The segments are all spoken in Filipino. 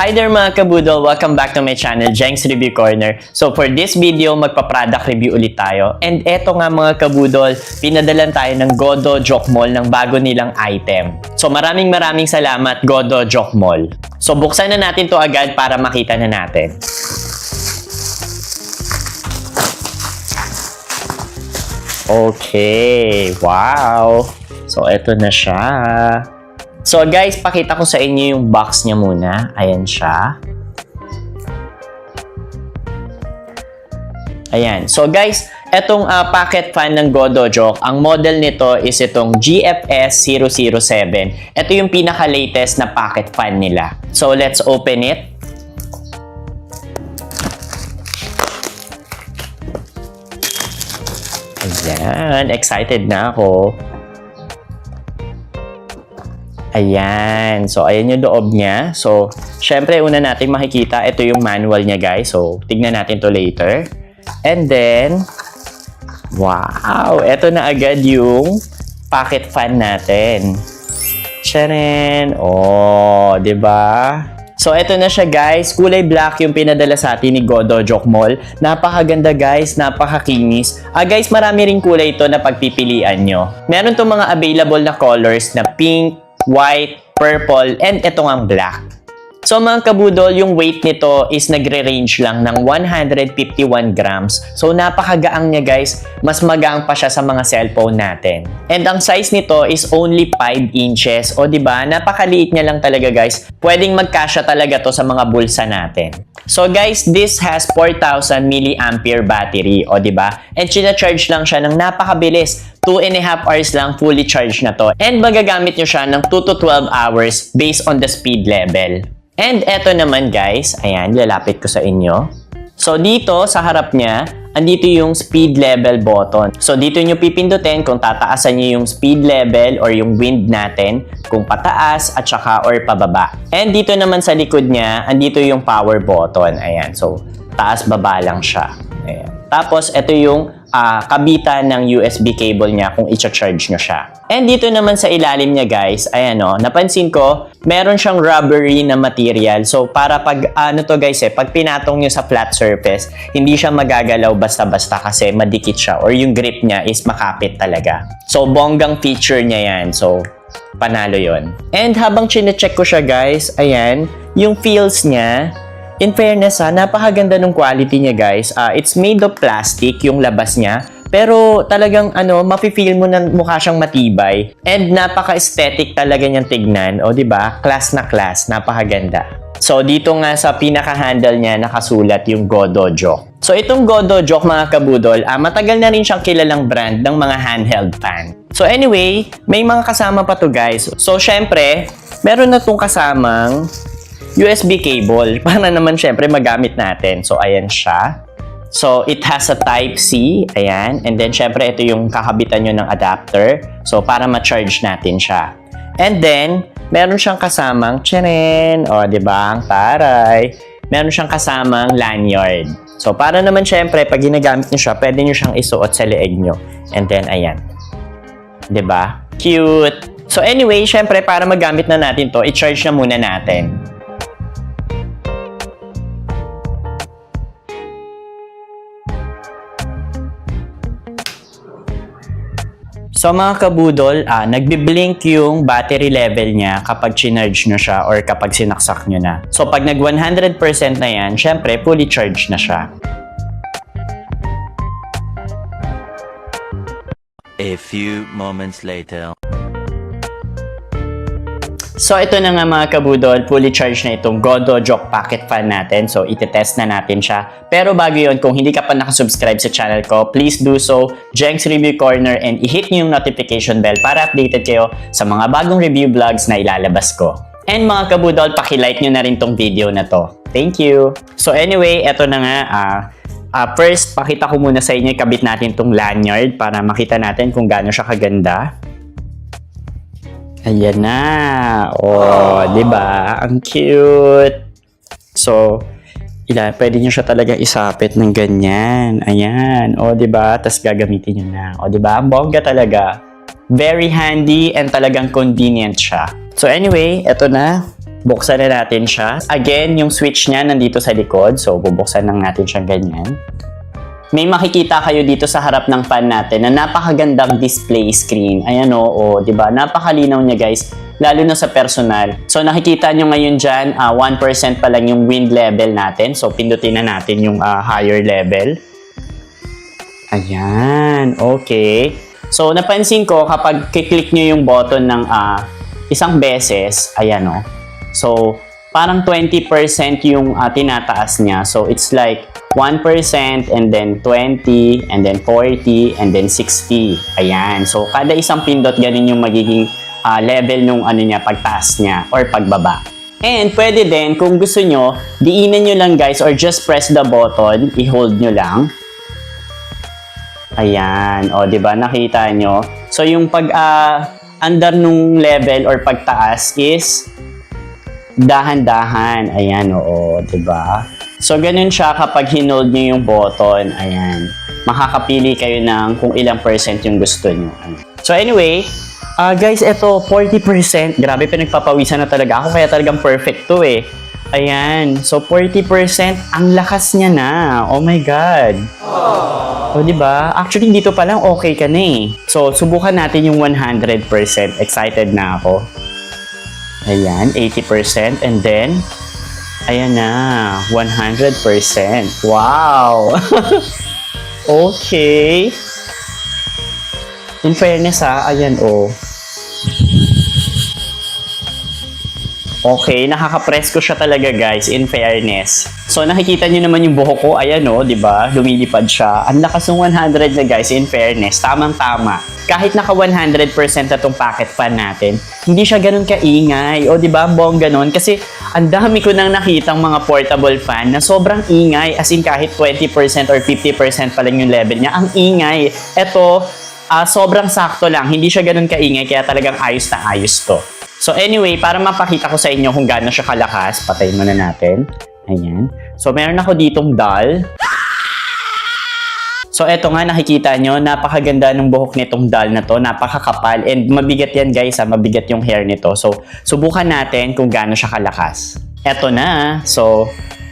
Hi there mga kabudol! Welcome back to my channel, Jenks Review Corner. So for this video, magpa-product review ulit tayo. And eto nga mga kabudol, pinadalan tayo ng Godo Joke Mall ng bago nilang item. So maraming maraming salamat Godo Joke Mall. So buksan na natin to agad para makita na natin. Okay, wow! So eto na siya. So guys, pakita ko sa inyo yung box niya muna. Ayan siya. Ayan. So guys, etong ah, pocket fan ng Godojok, ang model nito is itong GFS 007. Ito yung pinaka-latest na pocket fan nila. So let's open it. Ayan, excited na ako. Ayan. So, ayan yung loob niya. So, syempre, una natin makikita, ito yung manual niya, guys. So, tignan natin to later. And then, wow! Ito na agad yung pocket fan natin. Charan! Oh, ba? So, ito na siya guys. Kulay black yung pinadala sa atin ni Godo Joke Mall. Napakaganda guys, napakakinis. Ah guys, marami ring kulay ito na pagpipilian nyo. Meron tong mga available na colors na pink, white, purple, and ito ang black. So mga kabudol, yung weight nito is nagre-range lang ng 151 grams. So napakagaang niya guys, mas magaang pa siya sa mga cellphone natin. And ang size nito is only 5 inches. O ba? Napakaliit niya lang talaga guys. Pwedeng magkasya talaga to sa mga bulsa natin. So guys, this has 4,000 mAh battery. O ba? And charge lang siya ng napakabilis. 2 and a half hours lang fully charged na to. And magagamit nyo siya ng 2 to 12 hours based on the speed level. And eto naman guys, ayan, lalapit ko sa inyo. So dito sa harap niya, andito yung speed level button. So dito nyo pipindutin kung tataasan nyo yung speed level or yung wind natin, kung pataas at saka or pababa. And dito naman sa likod niya, andito yung power button. Ayan, so taas baba lang siya. Ayan. Tapos ito yung ah, kabitan ng USB cable niya kung i-charge nyo siya. And dito naman sa ilalim niya guys, ayan o, napansin ko, meron siyang rubbery na material. So para pag, ano to guys eh, pag pinatong nyo sa flat surface, hindi siya magagalaw basta-basta kasi madikit siya or yung grip niya is makapit talaga. So bonggang feature niya yan. So panalo yon. And habang chinecheck ko siya guys, ayan, yung feels niya, In fairness ha, napakaganda ng quality niya guys. Ah, it's made of plastic yung labas niya. Pero talagang ano, mafe-feel mo na mukha siyang matibay. And napaka-aesthetic talaga niyang tignan. O ba? Class na class. Napakaganda. So dito nga sa pinaka-handle niya nakasulat yung Godojo. So itong Godojo mga kabudol, ah, matagal na rin siyang kilalang brand ng mga handheld fan. So anyway, may mga kasama pa to guys. So syempre, meron na tong kasamang USB cable para naman syempre magamit natin. So, ayan siya. So, it has a Type-C. Ayan. And then, syempre, ito yung kakabitan nyo ng adapter. So, para ma-charge natin siya. And then, meron siyang kasamang chanen. O, di ba? Ang taray. Meron siyang kasamang lanyard. So, para naman syempre, pag ginagamit nyo siya, pwede nyo siyang isuot sa leeg nyo. And then, ayan. Ba? Cute! So, anyway, syempre, para magamit na natin to, i-charge na muna natin. So mga kabudol, ah, nagbi-blink yung battery level niya kapag chinarge nyo siya or kapag sinaksak nyo na. So pag nag 100% na yan, syempre fully charged na siya. A few moments later. So ito na nga mga kabudol, fully charged na itong Godo Joke Pocket Fan natin. So itetest na natin siya. Pero bago yun, kung hindi ka pa nakasubscribe sa channel ko, please do so, Jenks Review Corner and i-hit nyo yung notification bell para updated kayo sa mga bagong review vlogs na ilalabas ko. And mga kabudol, pakilike nyo na rin tong video na to. Thank you! So anyway, eto na nga, ah, ah, first, pakita ko muna sa inyo, kabit natin tong lanyard para makita natin kung gaano siya kaganda. Ayan na. Oh, 'di ba? Ang cute. So, ila, pwede niyo siya talaga isapit ng ganyan. Ayan. O, 'di ba? Tapos gagamitin niyo na. O, 'di ba? Ang bongga talaga. Very handy and talagang convenient siya. So anyway, eto na. Buksan na natin siya. Again, yung switch niya nandito sa likod. So, bubuksan lang natin siya ganyan. May makikita kayo dito sa harap ng fan natin na napakagandang display screen. Ayan o, oh, di ba? Napakalinaw niya guys, lalo na sa personal. So nakikita nyo ngayon dyan, ah, 1% pa lang yung wind level natin. So pindutin na natin yung ah, higher level. Ayan, okay. So napansin ko kapag kiklik nyo yung button ng ah, isang beses, ayan o. So parang 20% yung ah, tinataas niya. So it's like 1% and then 20 and then 40 and then 60. Ayan. So kada isang pindot ganun yung magiging ah, level nung ano niya pagtaas niya or pagbaba. And pwede din kung gusto nyo, diinan nyo lang guys or just press the button, i-hold nyo lang. Ayan. O, di ba? Nakita nyo? So, yung pag ah, under nung level or pagtaas is dahan-dahan. Ayan, oo. di ba? So, ganun siya kapag hinold nyo yung button. Ayan. Makakapili kayo ng kung ilang percent yung gusto nyo. So, anyway, ah guys, eto, 40%. Grabe, pinagpapawisan na talaga ako. Kaya talagang perfect to eh. Ayan. So, 40%. Ang lakas niya na. Oh my God. O, di ba? Actually, dito pa lang okay ka na eh. So, subukan natin yung 100%. Excited na ako. Ayan, 80%. And then, ayan na, 100%. Wow! okay. In fairness ha, ayan oh. Okay, nakaka-press ko siya talaga guys, in fairness. So nakikita niyo naman yung buhok ko, ayan o, di ba? Lumilipad siya. Ang lakas ng 100 na guys, in fairness, tamang-tama. Kahit naka 100% na tong pocket fan natin, hindi siya ganun kaingay. O di ba, bong ganun? Kasi ang dami ko nang nakitang mga portable fan na sobrang ingay. As in kahit 20% or 50% pa lang yung level niya, ang ingay. Ito, ah, sobrang sakto lang. Hindi siya ganun kaingay, kaya talagang ayos na ayos to. So anyway, para mapakita ko sa inyo kung gaano siya kalakas, patayin muna natin. Ayan. So meron ako ditong doll. So eto nga nakikita nyo, napakaganda ng buhok nitong doll na to, napakakapal and mabigat yan guys, ha, mabigat yung hair nito. So subukan natin kung gaano siya kalakas. Eto na. So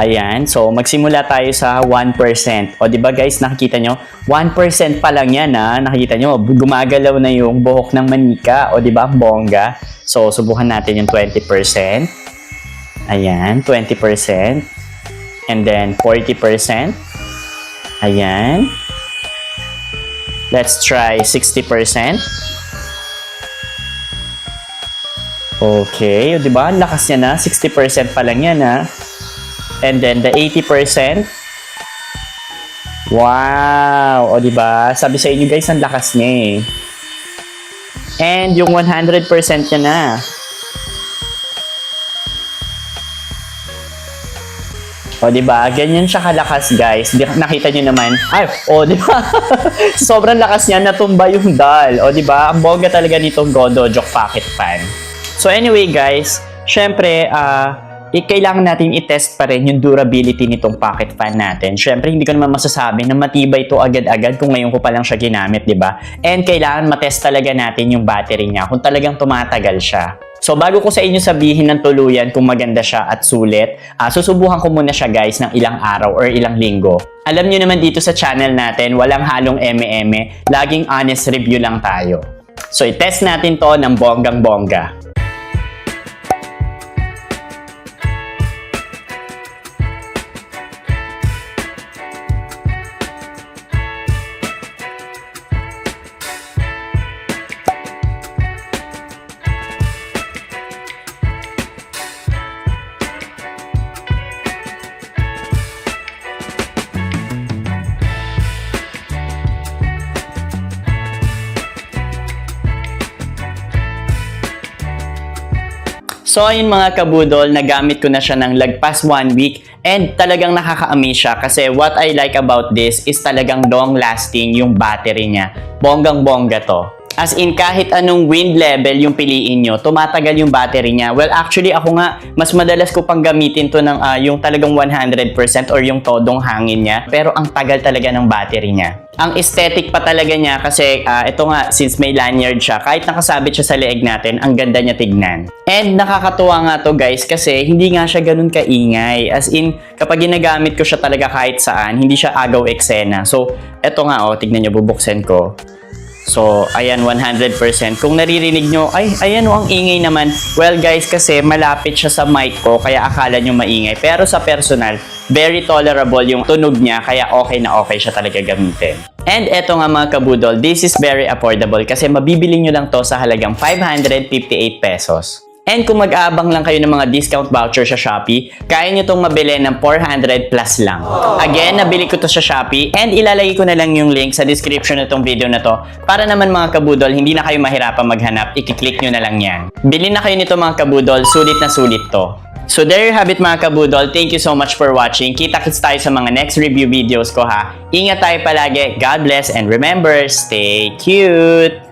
ayan, so magsimula tayo sa 1%. O di ba guys, nakikita nyo, 1% pa lang yan ha. Nakikita nyo, gumagalaw na yung buhok ng manika. O di ba, bongga. So subukan natin yung 20%. Ayan, 20%. And then 40%. Ayan. Let's try 60%. Okay, o, di ba? Lakas niya na. 60% pa lang yan, ha? And then the 80%. Wow! O, di ba? Sabi sa inyo, guys, ang lakas niya, eh. And yung 100% niya na. O, di ba? Ganyan siya kalakas, guys. Nakita niyo naman. Ay, o, di ba? Sobrang lakas niya, natumba yung doll. O, di ba? Ang bongga talaga nitong Godo Joke Pocket Fan. So, anyway, guys, syempre, ah, i- kailangan natin i-test pa rin yung durability nitong pocket fan natin. Syempre, hindi ko naman masasabi na matibay ito agad-agad kung ngayon ko pa lang siya ginamit, di ba? And kailangan matest talaga natin yung battery niya kung talagang tumatagal siya. So bago ko sa inyo sabihin ng tuluyan kung maganda siya at sulit, ah, susubukan ko muna siya guys ng ilang araw or ilang linggo. Alam nyo naman dito sa channel natin, walang halong eme-eme, laging honest review lang tayo. So i-test natin to ng bonggang-bongga. So ayun mga kabudol, nagamit ko na siya ng lagpas one week and talagang nakaka-amaze siya kasi what I like about this is talagang long lasting yung battery niya. Bonggang-bongga to. As in, kahit anong wind level yung piliin nyo, tumatagal yung battery niya. Well, actually, ako nga, mas madalas ko pang gamitin to ng ah, yung talagang 100% or yung todong hangin niya. Pero ang tagal talaga ng battery niya. Ang aesthetic pa talaga niya kasi ah, ito nga, since may lanyard siya, kahit nakasabit siya sa leeg natin, ang ganda niya tignan. And nakakatuwa nga to guys kasi hindi nga siya ganun kaingay. As in, kapag ginagamit ko siya talaga kahit saan, hindi siya agaw eksena. So, eto nga oh, tignan niyo, bubuksan ko. So, ayan, 100%. Kung naririnig nyo, ay, ayan o, ang ingay naman. Well, guys, kasi malapit siya sa mic ko, kaya akala nyo maingay. Pero sa personal, very tolerable yung tunog niya, kaya okay na okay siya talaga gamitin. And eto nga mga kabudol, this is very affordable kasi mabibili nyo lang to sa halagang 558 pesos. And kung mag-aabang lang kayo ng mga discount voucher sa Shopee, kaya nyo itong mabili ng 400 plus lang. Again, nabili ko to sa Shopee and ilalagay ko na lang yung link sa description na itong video na to para naman mga kabudol, hindi na kayo mahirapan maghanap, ikiklik nyo na lang yan. Bili na kayo nito mga kabudol, sulit na sulit to. So there you have it mga kabudol. Thank you so much for watching. Kita-kits tayo sa mga next review videos ko ha. Ingat tayo palagi. God bless and remember, stay cute!